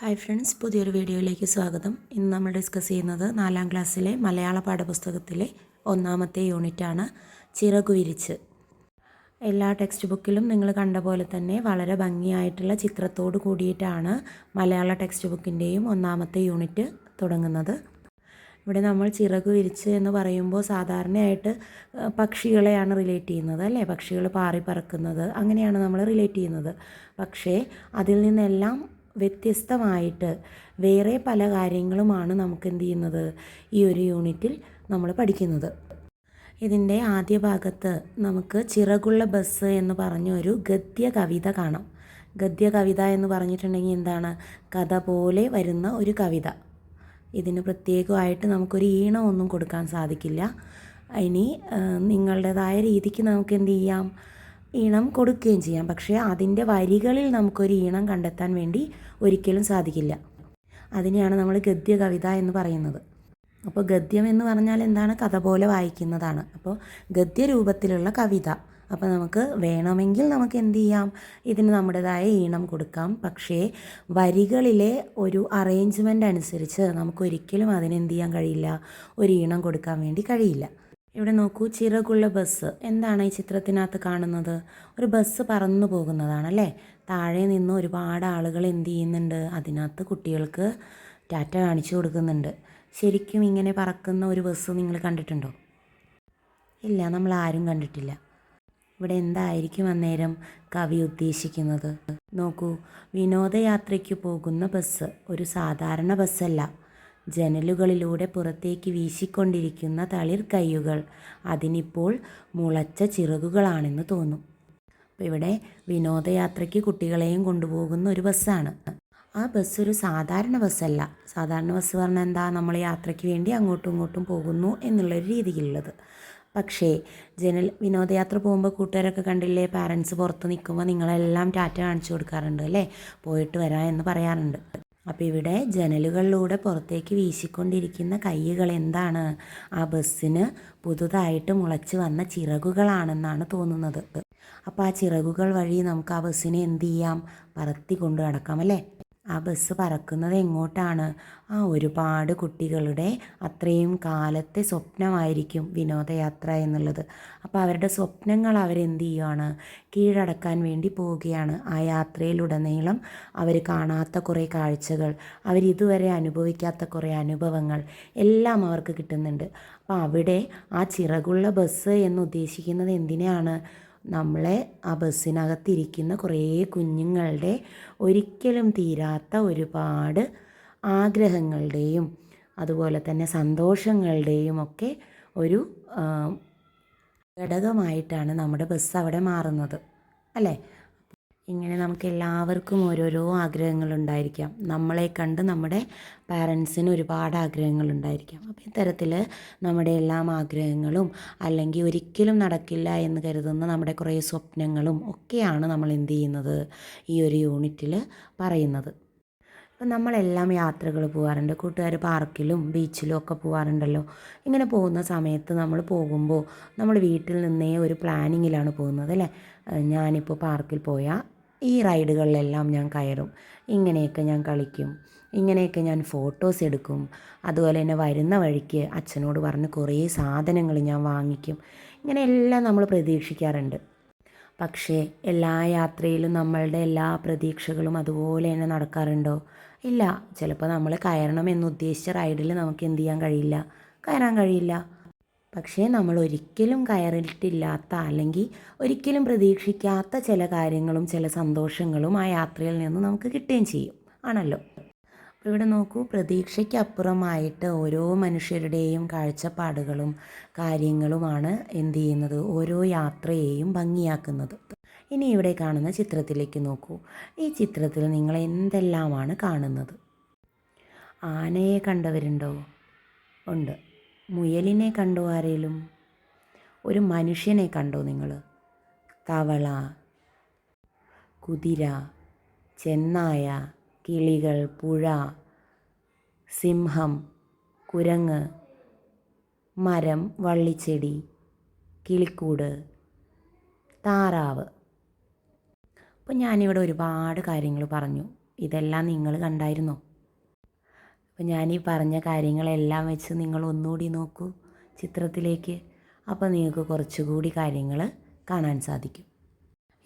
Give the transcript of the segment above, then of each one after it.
Hi friends പുതിയൊരു വീഡിയോയിലേക്ക് സ്വാഗതം. ഇന്ന് നമ്മൾ ഡിസ്കസ് ചെയ്യുന്നത് നാലാം ക്ലാസ്സിലെ മലയാള പാഠപുസ്തകത്തിലെ ഒന്നാമത്തെ യൂണിറ്റാണ് ചിറകുവിരിച്ച്. എല്ലാ ടെക്സ്റ്റ് ബുക്കിലും നിങ്ങൾ കണ്ട പോലെ തന്നെ വളരെ ഭംഗിയായിട്ടുള്ള ചിത്രത്തോട് കൂടിയിട്ടാണ് മലയാള ടെക്സ്റ്റ് ബുക്കിന്റെയും ഒന്നാമത്തെ യൂണിറ്റ് തുടങ്ങുന്നത്. ഇവിടെ നമ്മൾ ചിറക് വിരിച്ച് എന്ന് പറയുമ്പോൾ സാധാരണയായിട്ട് പക്ഷികളെയാണ് റിലേറ്റ് ചെയ്യുന്നത് അല്ലേ? പക്ഷികൾ പാറി പറക്കുന്നത് അങ്ങനെയാണ് നമ്മൾ റിലേറ്റ് ചെയ്യുന്നത്. പക്ഷേ അതിൽ നിന്നെല്ലാം വ്യത്യസ്തമായിട്ട് വേറെ പല കാര്യങ്ങളുമാണ് നമുക്ക് എന്ത് ചെയ്യുന്നത് ഈ ഒരു യൂണിറ്റിൽ നമ്മൾ പഠിക്കുന്നത്. ഇതിന്റെ ആദ്യ ഭാഗത്ത് നമുക്ക് ചിറകുള്ള ബസ് എന്ന് പറഞ്ഞ ഒരു ഗദ്യ കവിത കാണാം. ഗദ്യ കവിത എന്ന് പറഞ്ഞിട്ടുണ്ടെങ്കിൽ എന്താണ്? കഥ പോലെ വരുന്ന ഒരു കവിത. ഇതിന് പ്രത്യേകമായിട്ട് നമുക്കൊരു ഈണമൊന്നും കൊടുക്കാൻ സാധിക്കില്ല. ഇനി നിങ്ങളുടേതായ രീതിക്ക് നമുക്ക് എന്ത് ചെയ്യാം ഈണം കൊടുക്കുകയും ചെയ്യാം. പക്ഷേ അതിന്റെ വരികളിൽ നമുക്കൊരു ഈണം കണ്ടെത്താൻ വേണ്ടി ഒരിക്കലും സാധിക്കില്ല. അതിനെയാണ് നമ്മൾ ഗദ്യ കവിത എന്ന് പറയുന്നത്. അപ്പോൾ ഗദ്യം എന്ന് പറഞ്ഞാൽ എന്താണ്? കഥ പോലെ വായിക്കുന്നതാണ്. അപ്പോൾ ഗദ്യ രൂപത്തിലുള്ള കവിത. അപ്പോൾ നമുക്ക് വേണമെങ്കിൽ നമുക്ക് എന്ത് ചെയ്യാം? ഇതിന് നമ്മുടേതായ ഈണം കൊടുക്കാം. പക്ഷേ വരികളിലെ ഒരു അറേഞ്ച്മെന്റ് അനുസരിച്ച് നമുക്ക് ഒരിക്കലും അതിനെന്ത് ചെയ്യാൻ കഴിയില്ല. ഒരു ഈണം കൊടുക്കാൻ വേണ്ടി കഴിയില്ല. ഇവിടെ നോക്കൂ ചിറകുള്ള ബസ് എന്താണ് ഈ ചിത്രത്തിനകത്ത് കാണുന്നത്? ഒരു ബസ് പറന്നു പോകുന്നതാണ് അല്ലേ? താഴെ നിന്ന് ഒരുപാട് ആളുകൾ എന്ത് ചെയ്യുന്നുണ്ട്? അതിനകത്ത് കുട്ടികൾക്ക് ടാറ്റ കാണിച്ചു കൊടുക്കുന്നുണ്ട്. ശരിക്കും ഇങ്ങനെ പറക്കുന്ന ഒരു ബസ് നിങ്ങൾ കണ്ടിട്ടുണ്ടോ? ഇല്ല നമ്മൾ ആരും കണ്ടിട്ടില്ല. ഇവിടെ എന്തായിരിക്കും അന്നേരം കവി ഉദ്ദേശിക്കുന്നത്? നോക്കൂ വിനോദയാത്രയ്ക്ക് പോകുന്ന ബസ് ഒരു സാധാരണ ബസ്സല്ല ജനലുകളിലൂടെ പുറത്തേക്ക് വീശിക്കൊണ്ടിരിക്കുന്ന തളിർ കയ്യുകൾ അതിനിപ്പോൾ മുളച്ച ചിറകുകളാണെന്ന് തോന്നും. അപ്പോൾ ഇവിടെ വിനോദയാത്രയ്ക്ക് കുട്ടികളെയും കൊണ്ടുപോകുന്ന ഒരു ബസ്സാണ്. ആ ബസ് ഒരു സാധാരണ ബസ്സല്ല. സാധാരണ ബസ് പറഞ്ഞാൽ എന്താ? നമ്മൾ യാത്രയ്ക്ക് വേണ്ടി അങ്ങോട്ടും ഇങ്ങോട്ടും പോകുന്നു എന്നുള്ളൊരു രീതിയിലുള്ളത്. പക്ഷേ ജനൽ വിനോദയാത്ര പോകുമ്പോൾ കൂട്ടുകാരൊക്കെ കണ്ടില്ലേ? പാരൻസ് പുറത്ത് നിൽക്കുമ്പോൾ നിങ്ങളെല്ലാം ടാറ്റ കാണിച്ചു കൊടുക്കാറുണ്ട് അല്ലേ? പോയിട്ട് വരാം എന്ന് പറയാറുണ്ട്. അപ്പോൾ ഇവിടെ ജനലുകളിലൂടെ പുറത്തേക്ക് വീശിക്കൊണ്ടിരിക്കുന്ന കൈകൾ എന്താണ്? ആ ബസ്സിന് പുതുതായിട്ട് മുളച്ച് വന്ന ചിറകുകളാണെന്നാണ് തോന്നുന്നത്. അപ്പോൾ ആ ചിറകുകൾ വഴി നമുക്ക് ആ ബസ്സിനെ എന്ത് ചെയ്യാം? പറത്തി കൊണ്ടു നടക്കാം അല്ലേ? ആ ബസ് പറക്കുന്നത് എങ്ങോട്ടാണ്? ആ ഒരുപാട് കുട്ടികളുടെ അത്രയും കാലത്തെ സ്വപ്നമായിരിക്കും വിനോദയാത്ര എന്നുള്ളത്. അപ്പോൾ അവരുടെ സ്വപ്നങ്ങൾ അവരെന്ത് ചെയ്യുകയാണ് കീഴടക്കാൻ വേണ്ടി പോവുകയാണ്. ആ യാത്രയിലുടനീളം അവർ കാണാത്ത കുറേ കാഴ്ചകൾ അവരിതുവരെ അനുഭവിക്കാത്ത കുറേ അനുഭവങ്ങൾ എല്ലാം അവർക്ക് കിട്ടുന്നുണ്ട്. അപ്പോൾ അവിടെ ആ ചിറകുള്ള ബസ് എന്ന് ഉദ്ദേശിക്കുന്നത് എന്തിനെയാണ്? നമ്മളെ ആ ബസ്സിനകത്തിരിക്കുന്ന കുറേ കുഞ്ഞുങ്ങളുടെ ഒരിക്കലും തീരാത്ത ഒരുപാട് ആഗ്രഹങ്ങളുടെയും അതുപോലെ തന്നെ സന്തോഷങ്ങളുടെയും ഒക്കെ ഒരു ഘടകമായിട്ടാണ് നമ്മുടെ ബസ് അവിടെ മാറുന്നത്. അല്ലേ? ഇങ്ങനെ നമുക്ക് എല്ലാവർക്കും ഓരോരോ ആഗ്രഹങ്ങളുണ്ടായിരിക്കാം. നമ്മളെ കണ്ട് നമ്മുടെ പാരൻസിന് ഒരുപാട് ആഗ്രഹങ്ങളുണ്ടായിരിക്കാം. അപ്പോൾ ഇത്തരത്തിൽ നമ്മുടെ എല്ലാം ആഗ്രഹങ്ങളും അല്ലെങ്കിൽ ഒരിക്കലും നടക്കില്ല എന്ന് കരുതുന്ന നമ്മുടെ കുറേ സ്വപ്നങ്ങളും ഒക്കെയാണ് നമ്മൾ എന്ത് ചെയ്യുന്നത്? ഈ ഒരു യൂണിറ്റിൽ പറയുന്നത്. ഇപ്പം നമ്മളെല്ലാം യാത്രകൾ പോകാറുണ്ട് കൂട്ടുകാർ പാർക്കിലും ബീച്ചിലും ഒക്കെ പോകാറുണ്ടല്ലോ ഇങ്ങനെ പോകുന്ന സമയത്ത് നമ്മൾ പോകുമ്പോൾ നമ്മൾ വീട്ടിൽ നിന്നേ ഒരു പ്ലാനിങ്ങിലാണ് പോകുന്നത് അല്ലേ? ഞാനിപ്പോൾ പാർക്കിൽ പോയാൽ ഈ റൈഡുകളിലെല്ലാം ഞാൻ കയറും. ഇങ്ങനെയൊക്കെ ഞാൻ കളിക്കും. ഇങ്ങനെയൊക്കെ ഞാൻ ഫോട്ടോസ് എടുക്കും. അതുപോലെ തന്നെ വരുന്ന വഴിക്ക് അച്ഛനോട് പറഞ്ഞ് കുറേ സാധനങ്ങൾ ഞാൻ വാങ്ങിക്കും. ഇങ്ങനെയെല്ലാം നമ്മൾ പ്രതീക്ഷിക്കാറുണ്ട്. പക്ഷേ എല്ലാ യാത്രയിലും നമ്മളുടെ എല്ലാ പ്രതീക്ഷകളും അതുപോലെ തന്നെ നടക്കാറുണ്ടോ? ഇല്ല ചിലപ്പോൾ നമ്മൾ കയറണം എന്നുദ്ദേശിച്ച റൈഡിൽ നമുക്ക് എന്ത് ചെയ്യാൻ കഴിയില്ല. കയറാൻ കഴിയില്ല. പക്ഷേ നമ്മൾ ഒരിക്കലും കയറിയിട്ടില്ലാത്ത അല്ലെങ്കിൽ ഒരിക്കലും പ്രതീക്ഷിക്കാത്ത ചില കാര്യങ്ങളും ചില സന്തോഷങ്ങളും ആ യാത്രയിൽ നിന്ന് നമുക്ക് കിട്ടുകയും ചെയ്യും. ആണല്ലോ? ഇവിടെ നോക്കൂ പ്രതീക്ഷയ്ക്കപ്പുറമായിട്ട് ഓരോ മനുഷ്യരുടെയും കാഴ്ചപ്പാടുകളും കാര്യങ്ങളുമാണ് എന്ത് ചെയ്യുന്നത്? ഓരോ യാത്രയെയും ഭംഗിയാക്കുന്നത്. ഇനി ഇവിടെ കാണുന്ന ചിത്രത്തിലേക്ക് നോക്കൂ. ഈ ചിത്രത്തിൽ നിങ്ങൾ എന്തെല്ലാമാണ് കാണുന്നത്? ആനയെ കണ്ടവരുണ്ടോ? ഉണ്ട്. മുയലിനെ കണ്ടോ ആരേലും? ഒരു മനുഷ്യനെ കണ്ടോ നിങ്ങൾ? തവള കുതിര ചെന്നായ കിളികൾ പുഴ സിംഹം കുരങ്ങ് മരം വള്ളിച്ചെടി കിളിക്കൂട് താറാവ്. അപ്പോൾ ഞാനിവിടെ ഒരുപാട് കാര്യങ്ങൾ പറഞ്ഞു. ഇതെല്ലാം നിങ്ങൾ കണ്ടായിരുന്നോ? അപ്പോൾ ഈ പറഞ്ഞ കാര്യങ്ങളെല്ലാം വെച്ച് നിങ്ങൾ ഒന്നുകൂടി നോക്കൂ ചിത്രത്തിലേക്ക്. അപ്പോൾ നിങ്ങൾക്ക് കുറച്ചുകൂടി കാര്യങ്ങൾ കാണാൻ സാധിക്കും.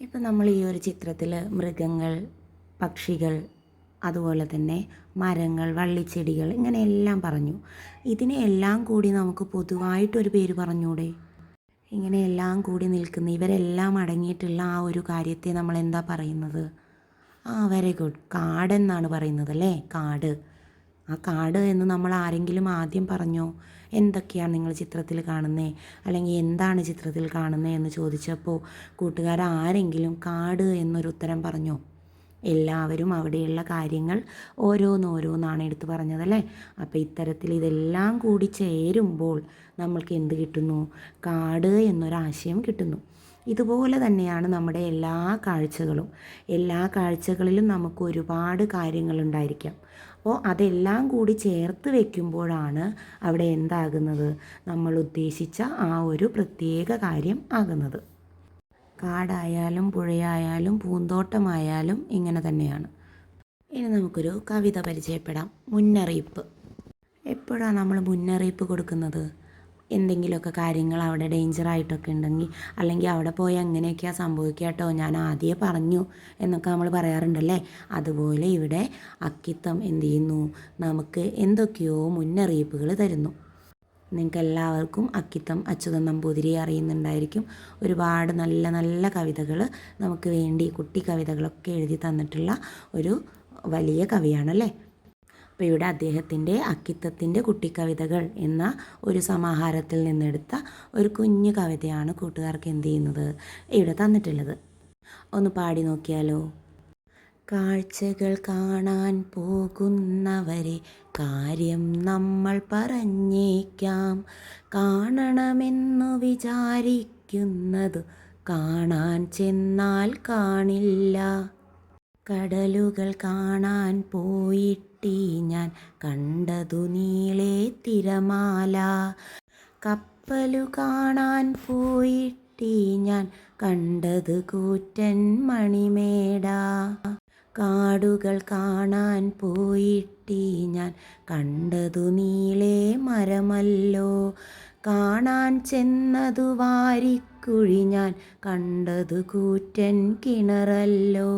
ഇപ്പം നമ്മൾ ഈ ഒരു ചിത്രത്തിൽ മൃഗങ്ങൾ പക്ഷികൾ അതുപോലെ തന്നെ മരങ്ങൾ വള്ളിച്ചെടികൾ ഇങ്ങനെയെല്ലാം പറഞ്ഞു. ഇതിനെല്ലാം കൂടി നമുക്ക് പൊതുവായിട്ടൊരു പേര് പറഞ്ഞൂടെ? ഇങ്ങനെയെല്ലാം കൂടി നിൽക്കുന്ന ഇവരെല്ലാം അടങ്ങിയിട്ടുള്ള ആ ഒരു കാര്യത്തെ നമ്മൾ എന്താ പറയുന്നത്? ആ വെരി ഗുഡ് കാടെന്നാണ് പറയുന്നത് അല്ലേ? കാട്. ആ കാട് എന്ന് നമ്മൾ ആരെങ്കിലും ആദ്യം പറഞ്ഞോ? എന്തൊക്കെയാണ് നിങ്ങൾ ചിത്രത്തിൽ കാണുന്നത് അല്ലെങ്കിൽ എന്താണ് ചിത്രത്തിൽ കാണുന്നത് എന്ന് ചോദിച്ചപ്പോൾ കൂട്ടുകാർ ആരെങ്കിലും കാട് എന്നൊരു ഉത്തരം പറഞ്ഞോ? എല്ലാവരും അവിടെയുള്ള കാര്യങ്ങൾ ഓരോന്നോരോന്നാണ് എടുത്തു പറഞ്ഞതല്ലേ? അപ്പോൾ ഇത്തരത്തിൽ ഇതെല്ലാം കൂടി ചേരുമ്പോൾ നമ്മൾക്ക് എന്ത് കിട്ടുന്നു? കാട് എന്നൊരാശയം കിട്ടുന്നു. ഇതുപോലെ തന്നെയാണ് നമ്മുടെ എല്ലാ കാഴ്ചകളും. എല്ലാ കാഴ്ചകളിലും നമുക്ക് ഒരുപാട് കാര്യങ്ങളുണ്ടായിരിക്കാം. അപ്പോൾ അതെല്ലാം കൂടി ചേർത്ത് വെക്കുമ്പോഴാണ് അവിടെ എന്താകുന്നത്? നമ്മൾ ഉദ്ദേശിച്ച ആ ഒരു പ്രത്യേക കാര്യം ആകുന്നത്. കാടായാലും പുഴയായാലും പൂന്തോട്ടമായാലും ഇങ്ങനെ തന്നെയാണ്. ഇനി നമുക്കൊരു കവിത പരിചയപ്പെടാം. മുന്നറിയിപ്പ്. എപ്പോഴാണ് നമ്മൾ മുന്നറിയിപ്പ് കൊടുക്കുന്നത്? എന്തെങ്കിലുമൊക്കെ കാര്യങ്ങൾ അവിടെ ഡേഞ്ചർ ആയിട്ടൊക്കെ ഉണ്ടെങ്കിൽ അല്ലെങ്കിൽ അവിടെ പോയി അങ്ങനെയൊക്കെയാണ് സംഭവിക്കുക കേട്ടോ ഞാൻ ആദ്യമേ പറഞ്ഞു എന്നൊക്കെ നമ്മൾ പറയാറുണ്ടല്ലേ? അതുപോലെ ഇവിടെ അക്കിത്തം എന്ത് ചെയ്യുന്നു? നമുക്ക് എന്തൊക്കെയോ മുന്നറിയിപ്പുകൾ തരുന്നു. നിങ്ങൾക്ക് എല്ലാവർക്കും അക്കിത്തം അച്യുതൻ നമ്പൂതിരി അറിയുന്നുണ്ടായിരിക്കും. ഒരുപാട് നല്ല നല്ല കവിതകൾ നമുക്ക് വേണ്ടി കുട്ടി കവിതകളൊക്കെ എഴുതി തന്നിട്ടുള്ള ഒരു വലിയ കവിയാണല്ലേ? അപ്പോൾ ഇവിടെ അദ്ദേഹത്തിന്റെ അക്കിത്തത്തിന്റെ കുട്ടിക്കവിതകൾ എന്ന ഒരു സമാഹാരത്തിൽ നിന്നെടുത്ത ഒരു കുഞ്ഞു കവിതയാണ് കൂട്ടുകാർക്ക് എന്ത് ചെയ്യുന്നത്? ഇവിടെ തന്നിട്ടുള്ളത്. ഒന്ന് പാടി നോക്കിയാലോ? കാഴ്ചകൾ കാണാൻ പോകുന്നവരെ കാര്യം നമ്മൾ പറഞ്ഞേക്കാം. കാണണമെന്നു വിചാരിക്കുന്നതു കാണാൻ ചെന്നാൽ കാണില്ല. കടലുകൾ കാണാൻ പോയിട്ടി ഞാൻ കണ്ടതു നീളെ തിരമാല. കപ്പലു കാണാൻ പോയിട്ടി ഞാൻ കണ്ടത് കൂറ്റൻ മണിമേട. കാടുകൾ കാണാൻ പോയിട്ടി ഞാൻ. കണ്ടതു നീളേ മരമല്ലോ. കാണാൻ ചെന്നതു വാരിക്കുഴി ഞാൻ. കണ്ടതു കൂറ്റൻ കിണറല്ലോ.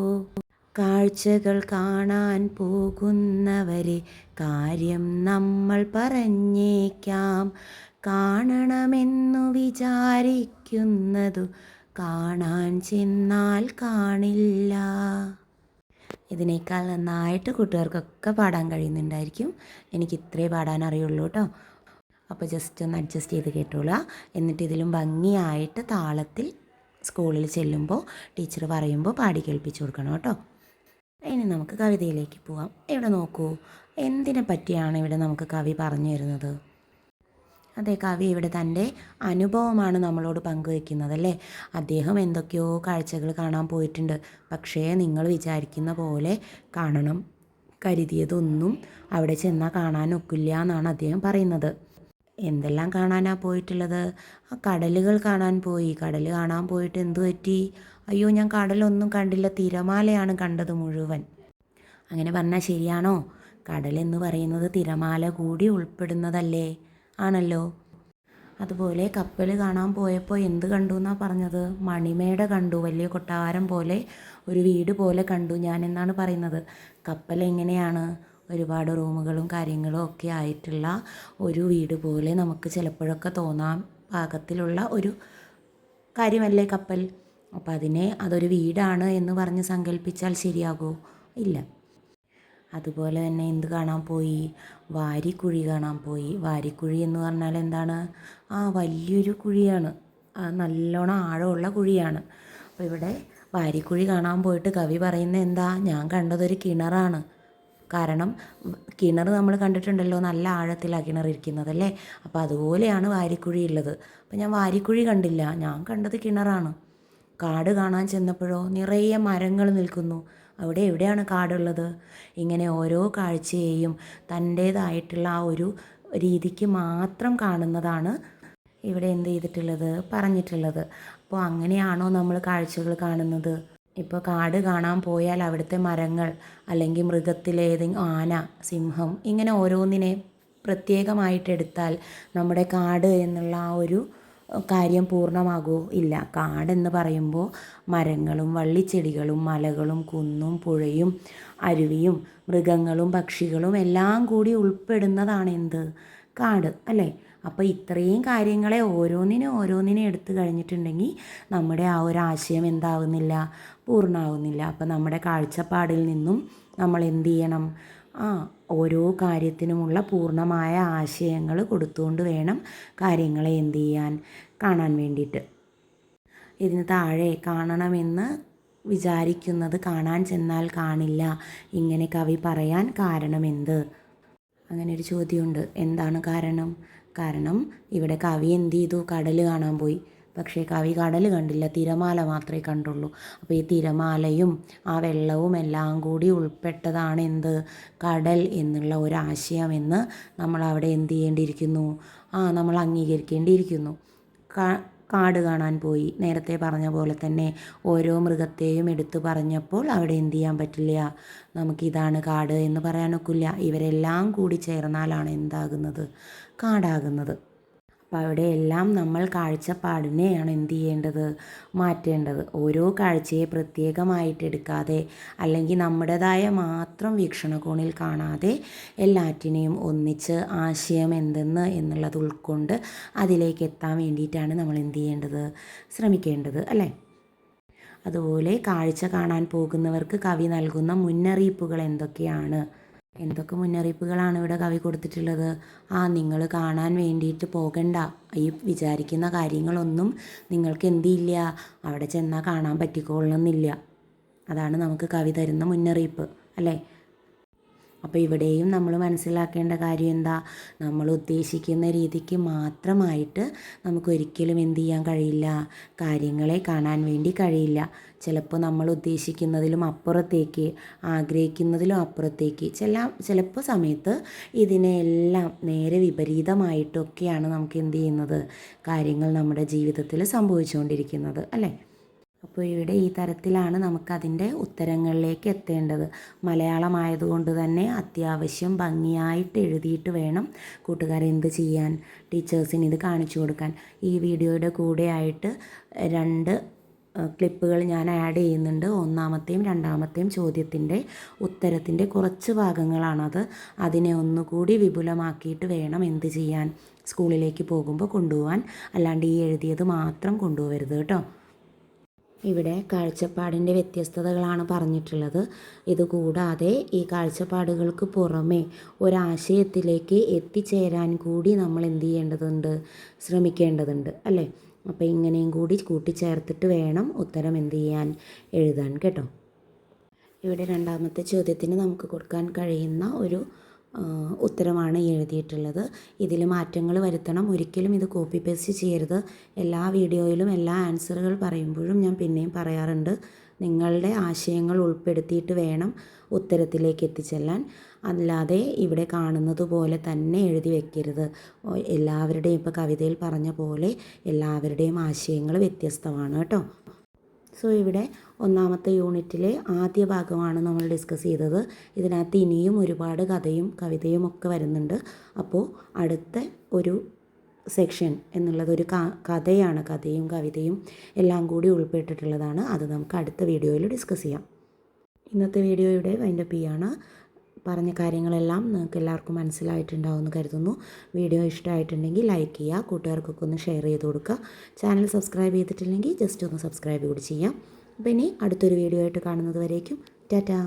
കാഴ്ചകൾ കാണാൻ പോകുന്നവരെ കാര്യം നമ്മൾ പറഞ്ഞേക്കാം. കാണണമെന്നു വിചാരിക്കുന്നതു കാണാൻ ചെന്നാൽ കാണില്ല. ഇതിനേക്കാൾ നന്നായിട്ട് കൂട്ടുകാർക്കൊക്കെ പാടാൻ കഴിയുന്നുണ്ടായിരിക്കും. എനിക്ക് ഇത്രേ പാടാൻ അറിയുള്ളൂ കേട്ടോ അപ്പോൾ ജസ്റ്റ് ഒന്ന് അഡ്ജസ്റ്റ് ചെയ്ത് കേട്ടോളുക എന്നിട്ട് ഇതിലും ഭംഗിയായിട്ട് താളത്തിൽ സ്കൂളിൽ ചെല്ലുമ്പോൾ ടീച്ചർ പറയുമ്പോൾ പാടി കേൾപ്പിച്ചു കൊടുക്കണം കേട്ടോ ഇനി നമുക്ക് കവിതയിലേക്ക് പോവാം. ഇവിടെ നോക്കൂ? എന്തിനെ പറ്റിയാണ് ഇവിടെ നമുക്ക് കവി പറഞ്ഞു തരുന്നത്? അതെ കവി ഇവിടെ തന്റെ അനുഭവമാണ് നമ്മളോട് പങ്കുവെക്കുന്നത് അല്ലേ? അദ്ദേഹം എന്തൊക്കെയോ കാഴ്ചകൾ കാണാൻ പോയിട്ടുണ്ട്. പക്ഷേ നിങ്ങൾ വിചാരിക്കുന്ന പോലെ കാണണം കരുതിയതൊന്നും അവിടെ ചെന്നാൽ കാണാനൊക്കില്ല എന്നാണ് അദ്ദേഹം പറയുന്നത്. എന്തെല്ലാം കാണാനാണ് പോയിട്ടുള്ളത്? ആ കടലുകൾ കാണാൻ പോയി. കടൽ കാണാൻ പോയിട്ട് എന്തു പറ്റി? അയ്യോ ഞാൻ കടലൊന്നും കണ്ടില്ല. തിരമാലയാണ് കണ്ടത് മുഴുവൻ. അങ്ങനെ പറഞ്ഞാൽ ശരിയാണോ? കടലെന്ന് പറയുന്നത് തിരമാല കൂടി ഉൾപ്പെടുന്നതല്ലേ? ആണല്ലോ. അതുപോലെ കപ്പൽ കാണാൻ പോയപ്പോൾ എന്ത് കണ്ടു എന്നാണ് പറഞ്ഞത്? മണിമേട കണ്ടു. വലിയ കൊട്ടാരം പോലെ ഒരു വീട് പോലെ കണ്ടു ഞാൻ എന്നാണ് പറയുന്നത്. കപ്പൽ എങ്ങനെയാണ്? ഒരുപാട് റൂമുകളും കാര്യങ്ങളും ഒക്കെ ആയിട്ടുള്ള ഒരു വീട് പോലെ നമുക്ക് ചിലപ്പോഴൊക്കെ തോന്നാം. പാകത്തിലുള്ള ഒരു കാര്യമല്ലേ കപ്പൽ? അപ്പോൾ അതിനെ അതൊരു വീടാണ് എന്ന് പറഞ്ഞ് സങ്കല്പിച്ചാൽ ശരിയാകുമോ ഇല്ല. അതുപോലെ തന്നെ എന്ത് കാണാൻ പോയി? വാരിക്കുഴി കാണാൻ പോയി. വാരിക്കുഴി എന്ന് പറഞ്ഞാൽ എന്താണ്? ആ വലിയൊരു കുഴിയാണ്. നല്ലോണം ആഴമുള്ള കുഴിയാണ്. അപ്പോൾ ഇവിടെ വാരിക്കുഴി കാണാൻ പോയിട്ട് കവി പറയുന്നത് എന്താ? ഞാൻ കണ്ടതൊരു കിണറാണ്. കാരണം കിണർ നമ്മൾ കണ്ടിട്ടുണ്ടല്ലോ നല്ല ആഴത്തിലാണ് കിണർ ഇരിക്കുന്നത് അല്ലേ? അപ്പോൾ അതുപോലെയാണ് വാരിക്കുഴി ഉള്ളത്. അപ്പോൾ ഞാൻ വാരിക്കുഴി കണ്ടില്ല. ഞാൻ കണ്ടത് കിണറാണ്. കാട് കാണാൻ ചെന്നപ്പോഴോ നിറയെ മരങ്ങൾ നിൽക്കുന്നു. അവിടെ എവിടെയാണ് കാടുള്ളത്? ഇങ്ങനെ ഓരോ കാഴ്ചയെയും തന്റേതായിട്ടുള്ള ആ ഒരു രീതിക്ക് മാത്രം കാണുന്നതാണ് ഇവിടെ എന്ത് ചെയ്തിട്ടുള്ളത് പറഞ്ഞിട്ടുള്ളത്. അപ്പോൾ അങ്ങനെയാണോ നമ്മൾ കാഴ്ചകൾ കാണുന്നത്? ഇപ്പോൾ കാട് കാണാൻ പോയാൽ അവിടുത്തെ മരങ്ങൾ അല്ലെങ്കിൽ മൃഗത്തിലേതെങ്കിലും ആന സിംഹം ഇങ്ങനെ ഓരോന്നിനെ പ്രത്യേകമായിട്ടെടുത്താൽ നമ്മുടെ കാട് എന്നുള്ള ആ ഒരു കാര്യം പൂർണമാകോ ഇല്ല. കാടെന്ന് പറയുമ്പോൾ മരങ്ങളും വള്ളിച്ചെടികളും മലകളും കുന്നും പുഴയും അരുവിയും മൃഗങ്ങളും പക്ഷികളും എല്ലാം കൂടി ഉൾപ്പെടുന്നതാണ് എന്ത്? കാട് അല്ലേ? അപ്പോൾ ഇത്രയും കാര്യങ്ങളെ ഓരോന്നിനെ ഓരോന്നിനെ എടുത്തു കഴിഞ്ഞിട്ടുണ്ടെങ്കിൽ നമ്മുടെ ആ ഒരു ആശയം എന്താവുന്നില്ല? പൂർണമാവുന്നില്ല അപ്പോൾ നമ്മുടെ കാഴ്ചപ്പാടിൽ നിന്നും നമ്മൾ എന്ത് ചെയ്യണം? ആ ഓരോ കാര്യത്തിനുമുള്ള പൂർണമായ ആശയങ്ങൾ കൊടുത്തുകൊണ്ട് വേണം കാര്യങ്ങളെ എന്ത് ചെയ്യാൻ കാണാൻ വേണ്ടിയിട്ട്. ഇതിന് താഴെ കാണണമെന്ന് വിചാരിക്കുന്നത് കാണാൻ ചെന്നാൽ കാണില്ല. ഇങ്ങനെ കവി പറയാൻ കാരണമെന്ത് അങ്ങനെ ഒരു ചോദ്യമുണ്ട്. എന്താണ് കാരണം? കാരണം ഇവിടെ കവി എന്ത് ചെയ്തു? കടൽ കാണാൻ പോയി. പക്ഷേ കവി കടൽ കണ്ടില്ല തിരമാല മാത്രമേ കണ്ടുള്ളൂ. അപ്പോൾ ഈ തിരമാലയും ആ വെള്ളവും എല്ലാം കൂടി ഉൾപ്പെട്ടതാണ് എന്ത്? കടൽ എന്നുള്ള ഒരാശയം എന്ന് നമ്മൾ അവിടെ എന്ത് ചെയ്യേണ്ടിയിരിക്കുന്നു? ആ നമ്മൾ അംഗീകരിക്കേണ്ടിയിരിക്കുന്നു. കാട് കാണാൻ പോയി. നേരത്തെ പറഞ്ഞ പോലെ തന്നെ ഓരോ മൃഗത്തെയും എടുത്തു പറഞ്ഞപ്പോൾ അവിടെ എന്ത് ചെയ്യാൻ പറ്റില്ല? നമുക്കിതാണ് കാട് എന്ന് പറയാനൊക്കില്ല. ഇവരെല്ലാം കൂടി ചേർന്നാലാണ് എന്താകുന്നത്? കാടാകുന്നത്. അപ്പോൾ അവിടെയെല്ലാം നമ്മൾ കാഴ്ചപ്പാടിനെയാണ് എന്ത് ചെയ്യേണ്ടത്? മാറ്റേണ്ടത്. ഓരോ കാഴ്ചയെ പ്രത്യേകമായിട്ട് എടുക്കാതെ അല്ലെങ്കിൽ നമ്മുടേതായ മാത്രം വീക്ഷണകോണിൽ കാണാതെ എല്ലാറ്റിനെയും ഒന്നിച്ച് ആശയം എന്തെന്ന് എന്നുള്ളത് ഉൾക്കൊണ്ട് അതിലേക്ക് എത്താൻ വേണ്ടിയിട്ടാണ് നമ്മൾ എന്ത് ചെയ്യേണ്ടത്? ശ്രമിക്കേണ്ടത് അല്ലേ? അതുപോലെ കാഴ്ച കാണാൻ പോകുന്നവർക്ക് കവി നൽകുന്ന മുന്നറിയിപ്പുകൾ എന്തൊക്കെയാണ്? എന്തൊക്കെ മുന്നറിയിപ്പുകളാണ് ഇവിടെ കവി കൊടുത്തിട്ടുള്ളത്? ആ നിങ്ങൾ കാണാൻ വേണ്ടിയിട്ട് പോകണ്ട. ഈ വിചാരിക്കുന്ന കാര്യങ്ങളൊന്നും നിങ്ങൾക്ക് എന്തില്ല. അവിടെ ചെന്നാൽ കാണാൻ പറ്റിക്കൊള്ളണമെന്നില്ല അതാണ് നമുക്ക് കവി തരുന്ന മുന്നറിയിപ്പ് അല്ലേ? അപ്പോൾ ഇവിടെയും നമ്മൾ മനസ്സിലാക്കേണ്ട കാര്യം എന്താ? നമ്മൾ ഉദ്ദേശിക്കുന്ന രീതിക്ക് മാത്രമായിട്ട് നമുക്കൊരിക്കലും എന്ത് ചെയ്യാൻ കഴിയില്ല. കാര്യങ്ങളെ കാണാൻ വേണ്ടി കഴിയില്ല. ചിലപ്പോൾ നമ്മൾ ഉദ്ദേശിക്കുന്നതിലും അപ്പുറത്തേക്ക് ആഗ്രഹിക്കുന്നതിലും അപ്പുറത്തേക്ക് ചില ചിലപ്പോൾ സമയത്ത് ഇതിനെല്ലാം നേരെ വിപരീതമായിട്ടൊക്കെയാണ് നമുക്ക് എന്ത് ചെയ്യുന്നത്? കാര്യങ്ങൾ നമ്മുടെ ജീവിതത്തിൽ സംഭവിച്ചുകൊണ്ടിരിക്കുന്നത് അല്ലേ? അപ്പോൾ ഇവിടെ ഈ തരത്തിലാണ് നമുക്കതിന്റെ ഉത്തരങ്ങളിലേക്ക് എത്തേണ്ടത്. മലയാളമായതുകൊണ്ട് തന്നെ അത്യാവശ്യം ഭംഗിയായിട്ട് എഴുതിയിട്ട് വേണം കൂട്ടുകാർ എന്ത് ചെയ്യാൻ ടീച്ചേഴ്സിന് ഇത് കാണിച്ചു കൊടുക്കാൻ. ഈ വീഡിയോയുടെ കൂടെ ആയിട്ട് രണ്ട് ക്ലിപ്പുകൾ ഞാൻ ആഡ് ചെയ്യുന്നുണ്ട്. ഒന്നാമത്തെയും രണ്ടാമത്തെയും ചോദ്യത്തിന്റെ ഉത്തരത്തിന്റെ കുറച്ച് ഭാഗങ്ങളാണത്. അതിനെ ഒന്നുകൂടി വിപുലമാക്കിയിട്ട് വേണം എന്ത് ചെയ്യാൻ സ്കൂളിലേക്ക് പോകുമ്പോൾ കൊണ്ടുപോകാൻ. അല്ലാണ്ട് ഈ എഴുതിയത് മാത്രം കൊണ്ടുപോകരുത് കേട്ടോ. ഇവിടെ കാഴ്ചപ്പാടിന്റെ വ്യത്യസ്തതകളാണ് പറഞ്ഞിട്ടുള്ളത്. ഇതുകൂടാതെ ഈ കാഴ്ചപ്പാടുകൾക്ക് പുറമെ ഒരാശയത്തിലേക്ക് എത്തിച്ചേരാൻ കൂടി നമ്മൾ എന്ത് ചെയ്യേണ്ടതുണ്ട്? ശ്രമിക്കേണ്ടതുണ്ട് അല്ലേ? അപ്പോൾ ഇങ്ങനെയും കൂടി കൂട്ടിച്ചേർത്തിട്ട് വേണം ഉത്തരം എന്ത് ചെയ്യാൻ എഴുതാൻ കേട്ടോ? ഇവിടെ രണ്ടാമത്തെ ചോദ്യത്തിന് നമുക്ക് കൊടുക്കാൻ കഴിയുന്ന ഒരു ഉത്തരമാണ് എഴുതിയിട്ടുള്ളത്. ഇതിൽ മാറ്റങ്ങൾ വരുത്തണം. ഒരിക്കലും ഇത് കോപ്പി പേസ്റ്റ് ചെയ്യരുത്. എല്ലാ വീഡിയോയിലും എല്ലാ ആൻസറുകൾ പറയുമ്പോഴും ഞാൻ പിന്നെയും പറയാറുണ്ട്. നിങ്ങളുടെ ആശയങ്ങൾ ഉൾപ്പെടുത്തിയിട്ട് വേണം ഉത്തരത്തിലേക്ക് എത്തിച്ചെല്ലാൻ. അല്ലാതെ ഇവിടെ കാണുന്നത് പോലെ തന്നെ എഴുതി വെക്കരുത്. എല്ലാവരുടെയും ഇപ്പോൾ കവിതയിൽ പറഞ്ഞ പോലെ എല്ലാവരുടെയും ആശയങ്ങൾ വ്യത്യസ്തമാണ് കേട്ടോ. സോ ഇവിടെ ഒന്നാമത്തെ യൂണിറ്റിലെ ആദ്യ ഭാഗമാണ് നമ്മൾ ഡിസ്കസ് ചെയ്തത്. ഇതിനകത്ത് ഇനിയും ഒരുപാട് കഥയും കവിതയും ഒക്കെ വരുന്നുണ്ട്. അപ്പോൾ അടുത്ത ഒരു സെക്ഷൻ എന്നുള്ളത് ഒരു കഥയാണ്. കഥയും കവിതയും എല്ലാം കൂടി ഉൾപ്പെട്ടിട്ടുള്ളതാണ്. അത് നമുക്ക് അടുത്ത വീഡിയോയിൽ ഡിസ്കസ് ചെയ്യാം. ഇന്നത്തെ വീഡിയോയുടെ വൈൻഡപ്പ് ചെയ്യാണ്. പറഞ്ഞ കാര്യങ്ങളെല്ലാം നിങ്ങൾക്ക് എല്ലാവർക്കും മനസ്സിലായിട്ടുണ്ടാവുമെന്ന് കരുതുന്നു. വീഡിയോ ഇഷ്ടമായിട്ടുണ്ടെങ്കിൽ ലൈക്ക് ചെയ്യുക കൂട്ടുകാർക്കൊക്കെ ഒന്ന് ഷെയർ ചെയ്ത് കൊടുക്കുക. ചാനൽ സബ്സ്ക്രൈബ് ചെയ്തിട്ടില്ലെങ്കിൽ ജസ്റ്റ് ഒന്ന് സബ്സ്ക്രൈബ് കൂടി ചെയ്യാം. അപ്പോൾ ഇനി അടുത്തൊരു വീഡിയോ ആയിട്ട് കാണുന്നത് വരേക്കും. ടാറ്റാ.